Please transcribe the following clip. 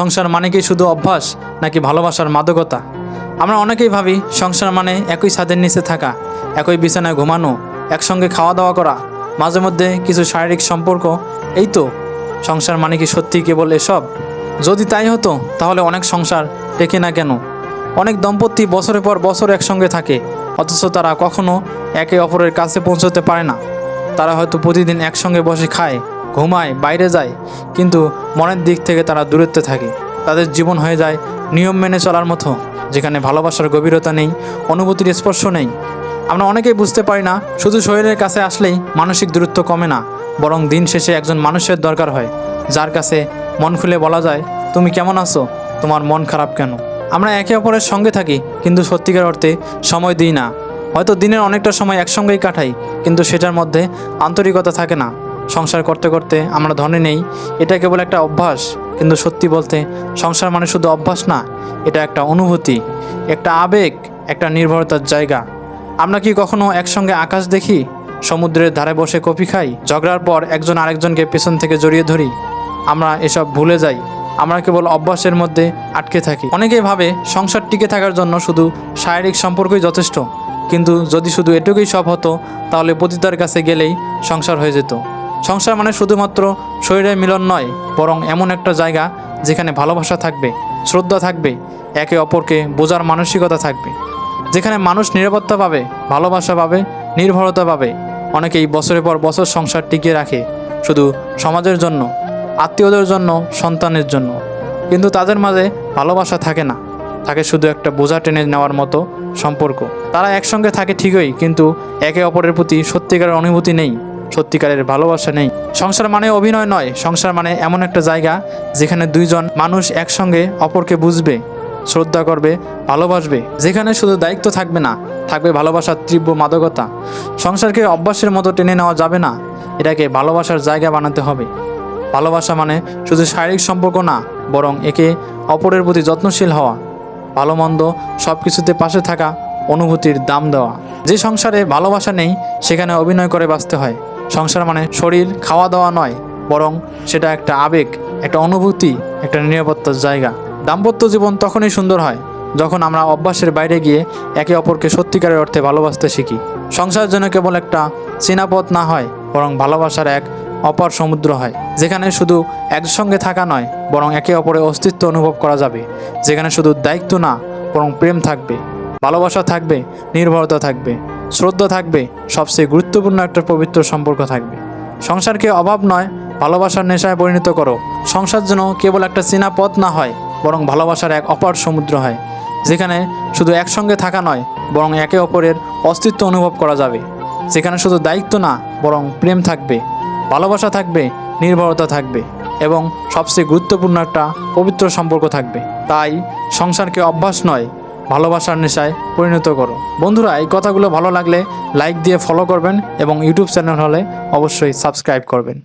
সংসার মানে কি শুধু অভ্যাস, নাকি ভালোবাসার মাদকতা? আমরা অনেকেই ভাবি, সংসার মানে একই ছাদের নিচে থাকা, একই বিছানায় ঘুমানো, একসঙ্গে খাওয়া দাওয়া করা মাঝে মধ্যে কিছু শারীরিক সম্পর্ক। এই তো, সংসার মানে কি সত্যি কেবল এসব? যদি তাই হতো, তাহলে অনেক সংসার টেকে না কেন? অনেক দম্পতি বছরের পর বছর একসঙ্গে থাকে, অথচ তারা কখনো একে অপরের কাছে পৌঁছতে পারে না। তারা হয়তো প্রতিদিন একসঙ্গে বসে খায় ঘুমায়, বাইরে যায়, কিন্তু মনের দিক থেকে তারা দূরত্বে থাকে। তাদের জীবন হয়ে যায় নিয়ম মেনে চলার মতো, যেখানে ভালোবাসার গভীরতা নেই, অনুভূতির স্পর্শ নেই। আমরা অনেকেই বুঝতে পারি না, শুধু শরীরের কাছে আসলেই মানসিক দূরত্ব কমে না, বরং দিন শেষে একজন মানুষের দরকার হয়, যার কাছে মন খুলে বলা যায়, তুমি কেমন আছো? তোমার মন খারাপ কেন? আমরা একে অপরের সঙ্গে থাকি, কিন্তু সত্যিকার অর্থে সময় দিই না। হয়তো দিনের অনেকটা সময় একসঙ্গেই কাটাই, কিন্তু সেটার মধ্যে আন্তরিকতা থাকে না। সংসার করতে করতে আমরা ধরে নেই। এটা কেবল একটা অভ্যাস, কিন্তু সত্যি বলতে সংসার মানে শুধু অভ্যাস না, এটা একটা অনুভূতি, একটা আবেগ, একটা নির্ভরতার জায়গা। আমরা কি কখনো একসঙ্গে আকাশ দেখি? সমুদ্রের ধারে বসে কফি খাই? ঝগড়ার পর একজন আরেকজনকে পেছন থেকে জড়িয়ে ধরি? আমরা এসব ভুলে যাই। আমরা কেবল অভ্যাসের মধ্যে আটকে থাকি। অনেকেই ভাবে সংসার টিকে থাকার জন্য শুধু শারীরিক সম্পর্কই যথেষ্ট, কিন্তু যদি শুধু এটুকুই সব হতো, তাহলে পতিতার কাছে গেলেই সংসার হয়ে যেত। সংসার মানে শুধুমাত্র শরীরের মিলন নয়, বরং এমন একটা জায়গা যেখানে ভালোবাসা থাকবে, শ্রদ্ধা থাকবে, একে অপরকে বোঝার মানসিকতা থাকবে। যেখানে মানুষ নিরাপত্তা পাবে, ভালোবাসা পাবে, নির্ভরতা পাবে, অনেকেই বছরের পর বছর সংসার টিকিয়ে রাখে শুধু সমাজের জন্য, আত্মীয়দের জন্য, সন্তানের জন্য। কিন্তু তাদের মাঝে ভালোবাসা থাকে না, থাকে শুধু একটা বোঝা টেনে নেওয়ার মতো সম্পর্ক। তারা একসঙ্গে থাকে ঠিকই, কিন্তু একে অপরের প্রতি সত্যিকারের অনুভূতি নেই। সত্যিকারের ভালোবাসা নেই। সংসার মানে অভিনয় নয়, সংসার মানে এমন একটা জায়গা যেখানে দুইজন মানুষ একসঙ্গে অপরকে বুঝবে, শ্রদ্ধা করবে, ভালোবাসবে। যেখানে শুধু দায়িত্ব থাকবে না, থাকবে ভালোবাসার তীব্র মাদকতা। সংসারকে অভ্যাসের মতো টেনে নেওয়া যাবে না, এটাকে ভালোবাসার জায়গা বানাতে হবে। ভালোবাসা মানে শুধু শারীরিক সম্পর্ক না, বরং একে অপরের প্রতি যত্নশীল হওয়া ভালো মন্দ সব কিছুতে পাশে থাকা, অনুভূতির দাম দেওয়া। যে সংসারে ভালোবাসা নেই, সেখানে অভিনয় করে বাঁচতে হয়। সংসার মানে শরীর খাওয়া দাওয়া নয়, বরং সেটা একটা আবেগ, একটা অনুভূতি, একটা নিরাপত্তার জায়গা। দাম্পত্য জীবন তখনই সুন্দর হয়, যখন আমরা অভ্যাসের বাইরে গিয়ে একে অপরকে সত্যিকারের অর্থে ভালোবাসতে শিখি। সংসার যেন কেবল একটা চীনাপথ না হয়, বরং ভালোবাসার এক অপার সমুদ্র হয়, যেখানে শুধু একসঙ্গে থাকা নয়, বরং একে অপরের অস্তিত্ব অনুভব করা যাবে, যেখানে শুধু দায়িত্ব না, বরং প্রেম থাকবে। ভালোবাসা থাকবে, নির্ভরতা থাকবে। শ্রদ্ধা থাকবে, সবচেয়ে গুরুত্বপূর্ণ একটা পবিত্র সম্পর্ক থাকবে। সংসারকে অভাব নয়, ভালোবাসার নেশায় পরিণত করো। সংসার যেন কেবল একটা চেনা পথ না হয়, বরং ভালোবাসার এক অপার সমুদ্র হয়, যেখানে শুধু একসঙ্গে থাকা নয়, বরং একে অপরের অস্তিত্ব অনুভব করা যাবে। যেখানে শুধু দায়িত্ব না, বরং প্রেম থাকবে, ভালোবাসা থাকবে, নির্ভরতা থাকবে, এবং সবচেয়ে গুরুত্বপূর্ণ একটা পবিত্র সম্পর্ক থাকবে। তাই সংসারকে অভ্যাস নয় ভালোবাসার নেশায় পরিণত করো। বন্ধুরা, এই কথাগুলো ভালো লাগলে লাইক দিয়ে ফলো করবেন এবং ইউটিউব চ্যানেল হলে অবশ্যই সাবস্ক্রাইব করবেন।